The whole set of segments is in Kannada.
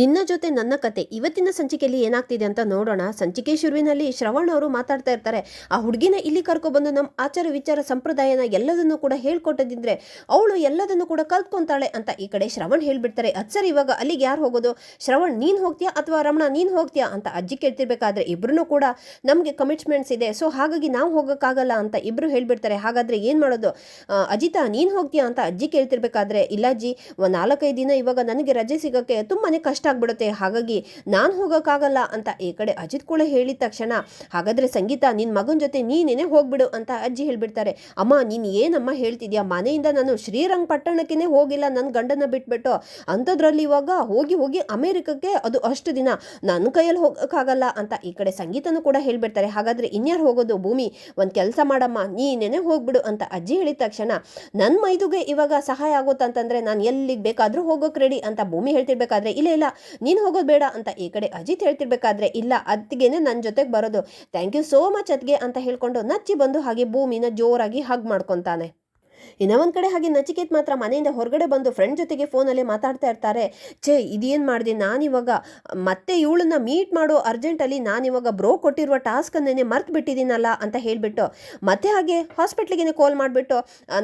ನಿನ್ನ ಜೊತೆ ನನ್ನ ಕತೆ ಇವತ್ತಿನ ಸಂಚಿಕೆಯಲ್ಲಿ ಏನಾಗ್ತಿದೆ ಅಂತ ನೋಡೋಣ. ಸಂಚಿಕೆ ಶುರುವಿನಲ್ಲಿ ಶ್ರವಣ್ ಅವರು ಮಾತಾಡ್ತಾ ಇರ್ತಾರೆ. ಆ ಹುಡುಗಿನ ಇಲ್ಲಿ ಕರ್ಕೊಬಂದು ನಮ್ಮ ಆಚಾರ ವಿಚಾರ ಸಂಪ್ರದಾಯನ ಎಲ್ಲದನ್ನು ಕೂಡ ಹೇಳ್ಕೊಟ್ಟದಿದ್ರೆ ಅವಳು ಎಲ್ಲದನ್ನು ಕೂಡ ಕಲ್ತ್ಕೊಂತಾಳೆ ಅಂತ ಈ ಕಡೆ ಶ್ರವಣ್ ಹೇಳ್ಬಿಡ್ತಾರೆ. ಅದ್ ಸರ್, ಇವಾಗ ಅಲ್ಲಿಗೆ ಯಾರು ಹೋಗೋದು? ಶ್ರವಣ್, ನೀನು ಹೋಗ್ತೀಯಾ ಅಥವಾ ರಮಣ, ನೀನು ಹೋಗ್ತೀಯಾ ಅಂತ ಅಜ್ಜಿ ಕೇಳ್ತಿರ್ಬೇಕಾದ್ರೆ ಇಬ್ರು ಕೂಡ ನಮಗೆ ಕಮಿಟ್ಮೆಂಟ್ಸ್ ಇದೆ. ಸೊ ಹಾಗಾಗಿ ನಾವು ಹೋಗೋಕ್ಕಾಗಲ್ಲ ಅಂತ ಇಬ್ರು ಹೇಳ್ಬಿಡ್ತಾರೆ. ಹಾಗಾದ್ರೆ ಏನು ಮಾಡೋದು? ಅಜಿತಾ, ನೀನು ಹೋಗ್ತೀಯಾ ಅಂತ ಅಜ್ಜಿ ಕೇಳ್ತಿರ್ಬೇಕಾದ್ರೆ, ಇಲ್ಲ ಅಜ್ಜಿ, ಒಂದು ನಾಲ್ಕೈದು ದಿನ ಇವಾಗ ನನಗೆ ರಜೆ ಸಿಗೋಕ್ಕೆ ತುಂಬಾನೇ ಕಷ್ಟ ಆಗ್ಬಿಡುತ್ತೆ, ಹಾಗಾಗಿ ನಾನು ಹೋಗೋಕ್ಕಾಗಲ್ಲ ಅಂತ ಈ ಕಡೆ ಅಜಿತ್ ಕೂಡ ಹೇಳಿದ ತಕ್ಷಣ, ಹಾಗಾದರೆ ಸಂಗೀತ ನಿನ್ನ ಮಗನ ಜೊತೆ ನೀನೇನೆ ಹೋಗ್ಬಿಡು ಅಂತ ಅಜ್ಜಿ ಹೇಳ್ಬಿಡ್ತಾರೆ. ಅಮ್ಮ, ನೀನು ಏನಮ್ಮ ಹೇಳ್ತಿದ್ಯಾ? ಮನೆಯಿಂದ ನಾನು ಶ್ರೀರಂಗಪಟ್ಟಣಕ್ಕೇ ಹೋಗಿಲ್ಲ ನನ್ನ ಗಂಡನ ಬಿಟ್ಬಿಟ್ಟು. ಅಂಥದ್ರಲ್ಲಿ ಇವಾಗ ಹೋಗಿ ಹೋಗಿ ಅಮೇರಿಕಕ್ಕೆ ಅದು ಅಷ್ಟು ದಿನ. ನನ್ನ ಕೈಯಲ್ಲಿ ಹೋಗೋಕ್ಕಾಗಲ್ಲ ಅಂತ ಈ ಕಡೆ ಸಂಗೀತನೂ ಕೂಡ ಹೇಳಿಬಿಡ್ತಾರೆ. ಹಾಗಾದರೆ ಇನ್ಯಾರು ಹೋಗೋದು ಭೂಮಿ? ಒಂದು ಕೆಲಸ ಮಾಡಮ್ಮ, ನೀನೇನೆ ಹೋಗ್ಬಿಡು ಅಂತ ಅಜ್ಜಿ ಹೇಳಿದ ತಕ್ಷಣ ನನ್ನ ಮೈದುಗೆ ಇವಾಗ ಸಹಾಯ ಆಗುತ್ತಂತಂದರೆ ನಾನು ಎಲ್ಲಿಗೆ ಬೇಕಾದರೂ ಹೋಗೋಕೆ ರೆಡಿ ಅಂತ ಭೂಮಿ ಹೇಳ್ತಿರ್ಬೇಕಾದ್ರೆ ಇಲ್ಲ ಇಲ್ಲ, ನೀನು ಹೋಗೋದು ಬೇಡ ಅಂತ ಈ ಕಡೆ ಅಜಿತ್ ಹೇಳ್ತಿರ್ಬೇಕಾದ್ರೆ ಇಲ್ಲ, ಅತ್ತಿಗೆನೆ ನನ್ನ ಜೊತೆಗೆ ಬರೋದು. ಥ್ಯಾಂಕ್ ಯು ಸೋ ಮಚ್ ಅತ್ತಿಗೆ ಅಂತ ಹೇಳ್ಕೊಂಡು ನಚ್ಚಿ ಬಂದು ಹಾಗೆ ಭೂಮಿನ ಜೋರಾಗಿ ಹಗ್ ಮಾಡ್ಕೊತಾನೆ. ಇನ್ನ ಒಂದ್ ಕಡೆ ಹಾಗೆ ನಚಿಕೇತ್ ಮಾತ್ರ ಮನೆಯಿಂದ ಹೊರಗಡೆ ಬಂದು ಫ್ರೆಂಡ್ ಜೊತೆಗೆ ಫೋನಲ್ಲಿ ಮಾತಾಡ್ತಾ ಇರ್ತಾರೆ. ಛೇ, ಇದೇನು ಮಾಡಿದೆ? ನಾನಿವಾಗ ಮತ್ತೆ ಇವಳನ್ನ ಮೀಟ್ ಮಾಡೋ ಅರ್ಜೆಂಟಲ್ಲಿ ನಾನಿವಾಗ ಬ್ರೋ ಕೊಟ್ಟಿರುವ ಟಾಸ್ಕನ್ನೇ ಮರ್ತು ಬಿಟ್ಟಿದ್ದೀನಲ್ಲ ಅಂತ ಹೇಳಿಬಿಟ್ಟು ಮತ್ತೆ ಹಾಗೆ ಹಾಸ್ಪಿಟ್ಲಿಗೆ ಕಾಲ್ ಮಾಡಿಬಿಟ್ಟು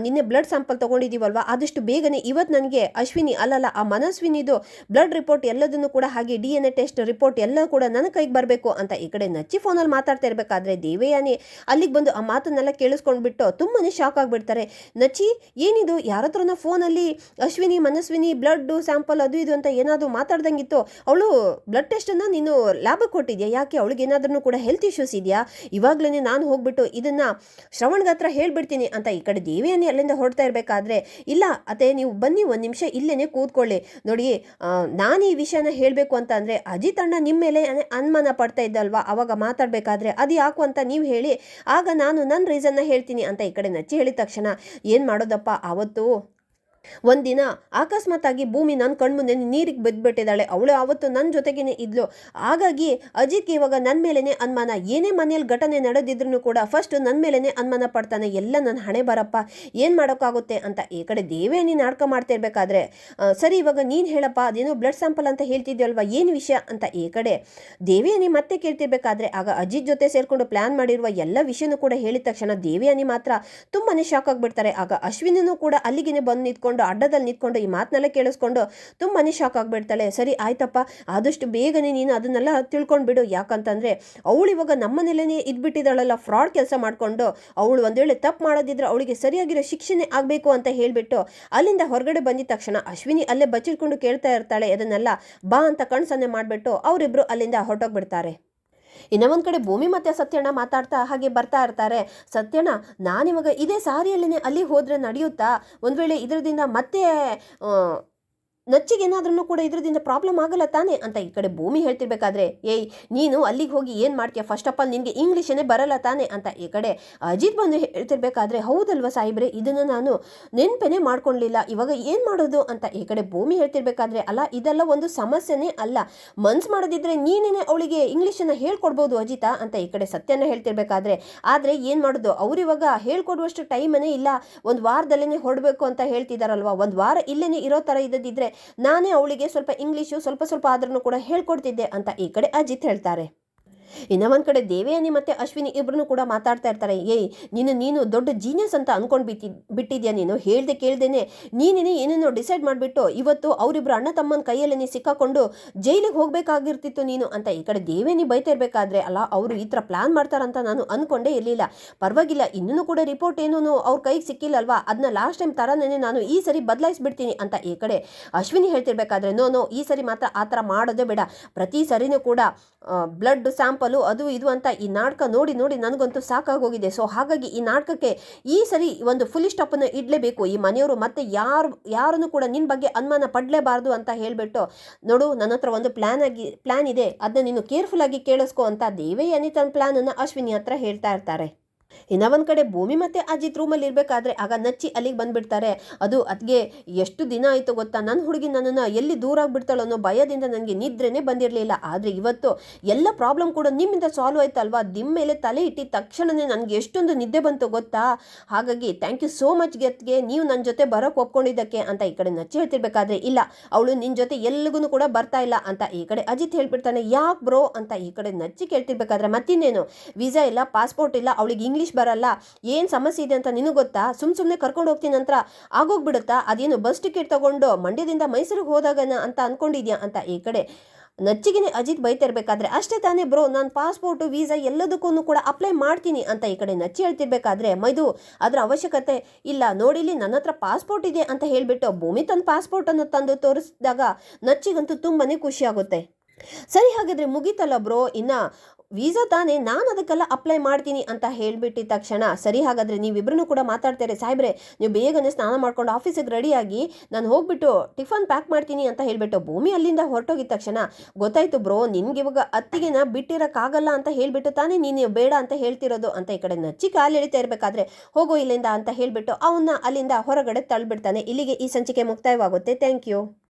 ನಿನ್ನೆ ಬ್ಲಡ್ ಸ್ಯಾಂಪಲ್ ತೊಗೊಂಡಿದ್ದೀವಲ್ವ? ಆದಷ್ಟು ಬೇಗನೆ ಇವತ್ತು ನನಗೆ ಅಶ್ವಿನಿ ಅಲ್ಲಲ್ಲ, ಆ ಮನಸ್ವಿನಿದು ಬ್ಲಡ್ ರಿಪೋರ್ಟ್ ಎಲ್ಲದನ್ನು ಕೂಡ ಹಾಗೆ D N A test report ಎಲ್ಲ ಕೂಡ ನನ್ನ ಕೈಗೆ ಬರಬೇಕು ಅಂತ ಈ ಕಡೆ ನಚ್ಚಿ ಫೋನಲ್ಲಿ ಮಾತಾಡ್ತಾ ಇರಬೇಕಾದ್ರೆ ದೇವಯಾನಿ ಅಲ್ಲಿಗೆ ಬಂದು ಆ ಮಾತನ್ನೆಲ್ಲ ಕೇಳಿಸ್ಕೊಂಡ್ಬಿಟ್ಟು ತುಂಬಾ ಶಾಕ್ ಆಗಿಬಿಡ್ತಾರೆ. ನಚ್ಚಿ ಏನಿದು? ಯಾರತ್ರನ ಫೋನಲ್ಲಿ ಅಶ್ವಿನಿ, ಮನಸ್ವಿನಿ ಬ್ಲಡ್ ಸ್ಯಾಂಪಲ್ ಅದು ಇದು ಅಂತ ಏನಾದರೂ ಮಾತಾಡ್ದಂಗಿತ್ತು. ಅವಳು ಬ್ಲಡ್ ಟೆಸ್ಟನ್ನು ನೀನು ಲ್ಯಾಬಿಗೆ ಕೊಟ್ಟಿದ್ಯಾ? ಯಾಕೆ? ಅವಳಿಗೆ ಏನಾದ್ರೂ ಕೂಡ ಹೆಲ್ತ್ ಇಶ್ಯೂಸ್ ಇದೆಯಾ? ಇವಾಗಲೇ ನಾನು ಹೋಗ್ಬಿಟ್ಟು ಇದನ್ನ ಶ್ರವಣ್ಗ ಹತ್ರ ಹೇಳ್ಬಿಡ್ತೀನಿ ಅಂತ ಈ ಕಡೆ ದೇವಿಯನ್ನೇ ಅಲ್ಲಿಂದ ಹೊಡ್ತಾ ಇರಬೇಕಾದ್ರೆ. ಇಲ್ಲ, ಅತ್ತೆ, ನೀವು ಬನ್ನಿ ಒಂದು ನಿಮಿಷ ಇಲ್ಲೇನೆ ಕೂತ್ಕೊಳ್ಳಿ. ನೋಡಿ ನಾನು ಈ ವಿಷಯನ ಹೇಳಬೇಕು ಅಂತ ಅಂದರೆ ಅಜಿತ್ ಅಣ್ಣ ನಿಮ್ಮ ಮೇಲೆ ಅನೆ- ಅನುಮಾನ ಪಡ್ತಾ ಇದ್ದಲ್ವಾ? ಅವಾಗ ಮಾತಾಡಬೇಕಾದ್ರೆ ಅದು ಯಾಕು ಅಂತ ನೀವು ಹೇಳಿ, ಆಗ ನಾನು ನನ್ನ ರೀಸನ್ನ ಹೇಳ್ತೀನಿ ಅಂತ ಈ ಕಡೆ ನಚ್ಚಿ ಹೇಳಿದ ತಕ್ಷಣ ಏನು ಮಾಡೋದಪ್ಪ ಆವತ್ತು ಒಂದಿನ ಅಕಸ್ಮಾತಾಗಿ ಭೂಮಿ ನನ್ನ ಕಣ್ಮುಂದೆ ನೀರಿಗೆ ಬಿದ್ದುಬಿಟ್ಟಿದ್ದಾಳೆ ಅವಳು ಆವತ್ತು ನನ್ನ ಜೊತೆಗೇನೆ ಇದ್ಲು. ಹಾಗಾಗಿ ಅಜಿತ್ ಇವಾಗ ನನ್ನ ಮೇಲೇನೆ ಅನುಮಾನ. ಏನೇ ಮನೆಯಲ್ಲಿ ಘಟನೆ ನಡೆದಿದ್ರು ಕೂಡ ಫಸ್ಟ್ ನನ್ನ ಮೇಲೇನೆ ಅನುಮಾನ ಪಡ್ತಾನೆ. ಎಲ್ಲ ನನ್ನ ಹಣೆ ಬರಪ್ಪ. ಏನು ಮಾಡೋಕ್ಕಾಗುತ್ತೆ ಅಂತ. ಈ ಕಡೆ ದೇವೇನಿ ನಾಟಕ ಮಾಡ್ತಾ ಇರಬೇಕಾದ್ರೆ ಸರಿ ಇವಾಗ ನೀನು ಹೇಳಪ್ಪ. ಅದೇನೋ ಬ್ಲಡ್ ಸ್ಯಾಂಪಲ್ ಅಂತ ಹೇಳ್ತಿದ್ಯಲ್ವಾ? ಏನು ವಿಷಯ ಅಂತ. ಈ ಕಡೆ ದೇವಿಯಾನಿ ಮತ್ತೆ ಕೇಳ್ತಿರ್ಬೇಕಾದ್ರೆ, ಆಗ ಅಜಿತ್ ಜೊತೆ ಸೇರಿಕೊಂಡು ಪ್ಲಾನ್ ಮಾಡಿರುವ ಎಲ್ಲ ವಿಷಯನೂ ಕೂಡ ಹೇಳಿದ ತಕ್ಷಣ ದೇವಿಯಾನಿ ಮಾತ್ರ ತುಂಬಾನೇ ಶಾಕ್ ಆಗಿಬಿಡ್ತಾರೆ. ಆಗ ಅಶ್ವಿನೂ ಕೂಡ ಅಲ್ಲಿಗೆ ಬಂದು ನಿಂತ್ಕೊಂಡು ಅಡ್ಡದಲ್ಲಿ ನಿಂತ್ಕೊಂಡು ಈ ಮಾತನ್ನೆಲ್ಲ ಕೇಳಿಸ್ಕೊಂಡು ತುಂಬಾ ಶಾಕ್ ಆಗಿಬಿಡ್ತಾಳೆ. ಸರಿ, ಆಯ್ತಪ್ಪ, ಆದಷ್ಟು ಬೇಗನೆ ನೀನು ಅದನ್ನೆಲ್ಲ ತಿಳ್ಕೊಂಡು ಬಿಡು ಯಾಕಂತಂದ್ರೆ, ಅವಳು ಇವಾಗ ನಮ್ಮನೆಲ್ಲೇ ಇದ್ಬಿಟ್ಟಿದ್ದಾಳಲ್ಲ. ಫ್ರಾಡ್ ಕೆಲಸ ಮಾಡಿಕೊಂಡು ಅವಳು ಒಂದು ವೇಳೆ ತಪ್ಪು ಮಾಡೋದಿದ್ರೆ ಅವಳಿಗೆ ಸರಿಯಾಗಿರೋ ಶಿಕ್ಷಣೆ ಆಗಬೇಕು ಅಂತ ಹೇಳಿಬಿಟ್ಟು ಅಲ್ಲಿಂದ ಹೊರಗಡೆ ಬಂದಿದ ತಕ್ಷಣ ಅಶ್ವಿನಿ ಅಲ್ಲೇ ಬಚ್ಚಿಟ್ಕೊಂಡು ಕೇಳ್ತಾ ಇರ್ತಾಳೆ. ಅದನ್ನೆಲ್ಲ ಬಾ ಅಂತ ಕಣ್ಸನ್ನೆ ಮಾಡಿಬಿಟ್ಟು ಅವರಿಬ್ಬರು ಅಲ್ಲಿಂದ ಹೊರಟೋಗ್ಬಿಡ್ತಾರೆ. ಇನ್ನ ಒಂದ್ ಕಡೆ ಭೂಮಿ ಮತ್ತೆ ಸತ್ಯಣ್ಣ ಮಾತಾಡ್ತಾ ಹಾಗೆ ಬರ್ತಾ ಇರ್ತಾರೆ. ಸತ್ಯಣ್ಣ ನಾನಿವಾಗ ಇದೇ ಸಾರಿಯಲ್ಲಿನೇ ಅಲ್ಲಿ ಹೋದರೆ ನಡೆಯುತ್ತಾ? ಒಂದು ವೇಳೆ ಇದರದಿಂದ ಮತ್ತೆ ನಚ್ಚಿಗೆ ಏನಾದ್ರೂ ಕೂಡ ಇದರಿಂದ ಪ್ರಾಬ್ಲಮ್ ಆಗಲ್ಲ ತಾನೇ ಅಂತ ಈ ಕಡೆ ಭೂಮಿ ಹೇಳ್ತಿರ್ಬೇಕಾದ್ರೆ, ಏಯ್, ನೀನು ಅಲ್ಲಿಗೆ ಹೋಗಿ ಏನು ಮಾಡ್ತೀಯ? ಫಸ್ಟ್ ಆಫ್ ಆಲ್ ನಿನಗೆ ಇಂಗ್ಲೀಷನ್ನೇ ಬರಲ್ಲ ತಾನೇ ಅಂತ ಈ ಕಡೆ ಅಜಿತ್ ಬಂದು ಹೇಳ್ತಿರ್ಬೇಕಾದ್ರೆ, ಹೌದಲ್ವಾ ಸಾಹೇಬ್ರೆ, ಇದನ್ನು ನಾನು ನೆನ್ಪೇನೆ ಮಾಡ್ಕೊಳ್ಲಿಲ್ಲ ಇವಾಗ ಏನು ಮಾಡೋದು? ಅಂತ ಈ ಕಡೆ ಭೂಮಿ ಹೇಳ್ತಿರ್ಬೇಕಾದ್ರೆ, ಅಲ್ಲ, ಇದೆಲ್ಲ ಒಂದು ಸಮಸ್ಯೆನೇ ಅಲ್ಲ. ಮನ್ಸು ಮಾಡೋದಿದ್ರೆ ನೀನೇನೆ ಅವಳಿಗೆ ಇಂಗ್ಲೀಷನ್ನು ಹೇಳ್ಕೊಡ್ಬೋದು ಅಜಿತಾ ಅಂತ ಈ ಕಡೆ ಸತ್ಯನ ಹೇಳ್ತಿರ್ಬೇಕಾದ್ರೆ, ಆದರೆ ಏನು ಮಾಡೋದು? ಅವ್ರಿವಾಗ ಹೇಳ್ಕೊಡುವಷ್ಟು ಟೈಮನೇ ಇಲ್ಲ. ಒಂದು ವಾರದಲ್ಲೇ ಹೊರಡಬೇಕು ಅಂತ ಹೇಳ್ತಿದಾರಲ್ವಾ? ಒಂದು ವಾರ ಇಲ್ಲೇ ಇರೋ ಥರ ಇದ್ದದಿದ್ರೆ ನಾನೇ ಅವಳಿಗೆ ಸ್ವಲ್ಪ ಇಂಗ್ಲೀಷು ಸ್ವಲ್ಪ ಸ್ವಲ್ಪ ಆದ್ರೂ ಕೂಡ ಹೇಳ್ಕೊಡ್ತಿದ್ದೆ ಅಂತ ಈ ಕಡೆ ಅಜಿತ್ ಹೇಳ್ತಾರೆ. ಇನ್ನ ಒಂದು ಕಡೆ ದೇವಯಾನಿ ಮತ್ತೆ ಅಶ್ವಿನಿ ಇಬ್ಬರೂ ಕೂಡ ಮಾತಾಡ್ತಾ ಇರ್ತಾರೆ. ಏಯ್, ನೀನು ನೀನು ದೊಡ್ಡ ಜೀನಿಯಸ್ ಅಂತ ಅಂದ್ಕೊಂಡು ಬಿಟ್ಟಿ, ಬಿಟ್ಟಿದ್ಯಾ ನೀನು? ಹೇಳ್ದೆ ಕೇಳ್ದೇನೆ. ನೀನೇ ಏನೇನೋ ಡಿಸೈಡ್ ಮಾಡಿಬಿಟ್ಟು ಇವತ್ತು ಅವರಿಬ್ಬರು ಅಣ್ಣ ತಮ್ಮನ ಕೈಯಲ್ಲಿ ಸಿಕ್ಕಾಕೊಂಡು ಜೈಲಿಗೆ ಹೋಗಬೇಕಾಗಿರ್ತಿತ್ತು ನೀನು ಅಂತ ಈ ಕಡೆ ದೇವೇನಿ ಬೈತಾ ಇರ್ಬೇಕಾದ್ರೆ ಅಲ್ಲ, ಅವರು ಈ ಥರ ಪ್ಲ್ಯಾನ್ ಮಾಡ್ತಾರಂತ ನಾನು ಅಂದ್ಕೊಂಡೇ ಇರಲಿಲ್ಲ. ಪರವಾಗಿಲ್ಲ ಇನ್ನೂ ಕೂಡ ರಿಪೋರ್ಟ್ ಏನೂ ಅವ್ರ ಕೈಗೆ ಸಿಕ್ಕಿಲ್ಲಲ್ವಾ? ಅದನ್ನ ಲಾಸ್ಟ್ ಟೈಮ್ ಥರನೇ ನಾನು ಈ ಸರಿ ಬದಲಾಯಿಸ್ಬಿಡ್ತೀನಿ ಅಂತ ಈ ಕಡೆ ಅಶ್ವಿನಿ ಹೇಳ್ತಿರ್ಬೇಕಾದ್ರೆ, ನೋ ನೋ, ಈ ಸರಿ ಮಾತ್ರ ಆ ಥರ ಮಾಡೋದೇ ಬೇಡ. ಪ್ರತಿ ಸರಿನೂ ಕೂಡ ಬ್ಲಡ್ ಸ್ಯಾಂಪಲು ಅದು ಇದು ಅಂತ ಈ ನಾಟಕ ನೋಡಿ ನೋಡಿ ನನಗಂತೂ ಸಾಕಾಗೋಗಿದೆ. ಸೊ ಹಾಗಾಗಿ ಈ ನಾಟಕಕ್ಕೆ ಈ ಸರಿ ಒಂದು ಫುಲ್ ಸ್ಟಾಪನ್ನು ಇಡಲೇಬೇಕು. ಈ ಮನೆಯವರು ಮತ್ತೆ ಯಾರು, ಯಾರನ್ನು ಕೂಡ ನಿನ್ನ ಬಗ್ಗೆ ಅನುಮಾನ ಪಡಲೇಬಾರ್ದು ಅಂತ ಹೇಳಿಬಿಟ್ಟು, ನೋಡು, ನನ್ನ ಹತ್ರ ಒಂದು ಪ್ಲ್ಯಾನ್ ಆಗಿ ಪ್ಲ್ಯಾನ್ ಇದೆ. ಅದನ್ನ ನೀನು ಕೇರ್ಫುಲ್ ಆಗಿ ಕೇಳಿಸ್ಕೊ ಅಂತ ದೇವೇ ತನ್ನ ಪ್ಲ್ಯಾನನ್ನು ಅಶ್ವಿನಿ ಹತ್ರ ಹೇಳ್ತಾ ಇರ್ತಾರೆ. ಇನ್ನ ಒಂದು ಕಡೆ ಭೂಮಿ ಮತ್ತೆ ಅಜಿತ್ ರೂಮಲ್ಲಿ ಇರಬೇಕಾದ್ರೆ ಆಗ ನಚ್ಚಿ ಅಲ್ಲಿಗೆ ಬಂದುಬಿಡ್ತಾರೆ. ಅದು ಅದಕ್ಕೆ ಎಷ್ಟು ದಿನ ಆಯಿತು ಗೊತ್ತಾ? ನನ್ನ ಹುಡುಗಿ ನನ್ನನ್ನು ಎಲ್ಲಿ ದೂರ ಆಗಿಬಿಡ್ತಾಳೋ ಅನ್ನೋ ಭಯದಿಂದ ನನಗೆ ನಿದ್ರೆನೇ ಬಂದಿರಲಿಲ್ಲ. ಆದರೆ ಇವತ್ತು ಎಲ್ಲ ಪ್ರಾಬ್ಲಮ್ ಕೂಡ ನಿಮ್ಮಿಂದ ಸಾಲ್ವ್ ಆಯ್ತಲ್ವಾ? ನಿಮ್ಮ ಮೇಲೆ ತಲೆ ಇಟ್ಟಿದ ತಕ್ಷಣವೇ ನನಗೆ ಎಷ್ಟೊಂದು ನಿದ್ದೆ ಬಂತು ಗೊತ್ತಾ? ಹಾಗಾಗಿ ಥ್ಯಾಂಕ್ ಯು ಸೋ ಮಚ್ ಗೆತ್ಗೆ, ನೀವು ನನ್ನ ಜೊತೆ ಬರೋಕ್ಕೆ ಒಪ್ಕೊಂಡಿದ್ದಕ್ಕೆ ಅಂತ ಈ ಕಡೆ ನಚ್ಚಿ ಹೇಳ್ತಿರ್ಬೇಕಾದ್ರೆ ಇಲ್ಲ. ಅವಳು ನಿನ್ನ ಜೊತೆ ಎಲ್ಲಿಗೂ ಕೂಡ ಬರ್ತಾ ಇಲ್ಲ ಅಂತ ಈ ಕಡೆ ಅಜಿತ್ ಹೇಳ್ಬಿಡ್ತಾನೆ. ಯಾಕೆ ಬ್ರೋ ಅಂತ ಈ ಕಡೆ ನಚ್ಚಿ ಕೇಳ್ತಿರ್ಬೇಕಾದ್ರೆ ಮತ್ತಿನ್ನೇನು? ವೀಸಾ ಇಲ್ಲ ಪಾಸ್ಪೋರ್ಟ್ ಇಲ್ಲ, ಅವಳಿಗೆ ಇಂಗ್ಲೀಷ್ ಬರಲ್ಲ. ಏನು ಸಮಸ್ಯೆ ಇದೆ ಅಂತ ನಿನಗೆ ಗೊತ್ತಾ? ಸುಮ್ಮ ಸುಮ್ಮನೆ ಕರ್ಕೊಂಡು ಹೋಗ್ತೀನಿ ನಂತರ ಆಗೋಗ್ಬಿಡುತ್ತಾ? ಅದೇನು ಬಸ್ ಟಿಕೆಟ್ ತಗೊಂಡು ಮಂಡ್ಯದಿಂದ ಮೈಸೂರಿಗೆ ಹೋದಾಗ ಅಂತ ಅಂದ್ಕೊಂಡಿದ್ಯಾ ಅಂತ ಈ ಕಡೆ? ನಚ್ಚಿಗೆನೆ ಅಜಿತ್ ಬೈತಿರ್ಬೇಕಾದ್ರೆ ಅಷ್ಟೇ ತಾನೇ ಬ್ರೋ ನಾನು ಪಾಸ್ಪೋರ್ಟು ವೀಸಾ ಎಲ್ಲದಕ್ಕೂ ಕೂಡ ಅಪ್ಲೈ ಮಾಡ್ತೀನಿ ಅಂತ ಈ ಕಡೆ ನಚ್ಚಿ ಹೇಳ್ತಿರ್ಬೇಕಾದ್ರೆ ಮೈದು ಅದರ ಅವಶ್ಯಕತೆ ಇಲ್ಲ. ನೋಡಿಲಿ ನನ್ನ ಹತ್ರ ಪಾಸ್ಪೋರ್ಟ್ ಇದೆ ಅಂತ ಹೇಳಿಬಿಟ್ಟು ಭೂಮಿ ತನ್ನ ಪಾಸ್ಪೋರ್ಟನ್ನು ತಂದು ತೋರಿಸಿದಾಗ ನಚ್ಚಿಗಂತೂ ತುಂಬಾ ಖುಷಿ ಆಗುತ್ತೆ. ಸರಿ ಹಾಗಾದರೆ ಮುಗೀತಲ್ಲ ಬ್ರೋ ಇನ್ನು ವೀಸಾ ತಾನೇ ನಾನು ಅದಕ್ಕೆಲ್ಲ ಅಪ್ಲೈ ಮಾಡ್ತೀನಿ ಅಂತ ಹೇಳಿಬಿಟ್ಟಿದ ತಕ್ಷಣ ಸರಿ ಹಾಗಾದರೆ ನೀವಿಬ್ಬರೂ ಕೂಡ ಮಾತಾಡ್ತಾರೆ. ಸಾಹೇಬ್ರೆ, ನೀವು ಬೇಗನೆ ಸ್ನಾನ ಮಾಡ್ಕೊಂಡು ಆಫೀಸಿಗೆ ರೆಡಿಯಾಗಿ ನಾನು ಹೋಗ್ಬಿಟ್ಟು ಟಿಫನ್ ಪ್ಯಾಕ್ ಮಾಡ್ತೀನಿ ಅಂತ ಹೇಳಿಬಿಟ್ಟು ಭೂಮಿ ಅಲ್ಲಿಂದ ಹೊರಟೋಗಿದ ತಕ್ಷಣ ಗೊತ್ತಾಯ್ತು ಬ್ರೋ, ನಿನ್ಗೆ ಇವಾಗ ಅತ್ತಿಗೆನ ಬಿಟ್ಟಿರೋಕ್ಕಾಗಲ್ಲ ಅಂತ ಹೇಳಿಬಿಟ್ಟು ತಾನೇ ನೀನು ಬೇಡ ಅಂತ ಹೇಳ್ತಿರೋದು ಅಂತ ಈ ಕಡೆ ನಚ್ಚಿ ಕಾಲು ಎಳಿತಾ ಇರಬೇಕಾದ್ರೆ ಹೋಗೋ ಇಲ್ಲಿಂದ ಅಂತ ಹೇಳಿಬಿಟ್ಟು ಅವನ್ನ ಅಲ್ಲಿಂದ ಹೊರಗಡೆ ತಳ್ಳಿಬಿಡ್ತಾನೆ ಇಲ್ಲಿಗೆ ಈ ಸಂಚಿಕೆ ಮುಕ್ತಾಯವಾಗುತ್ತೆ. Thank you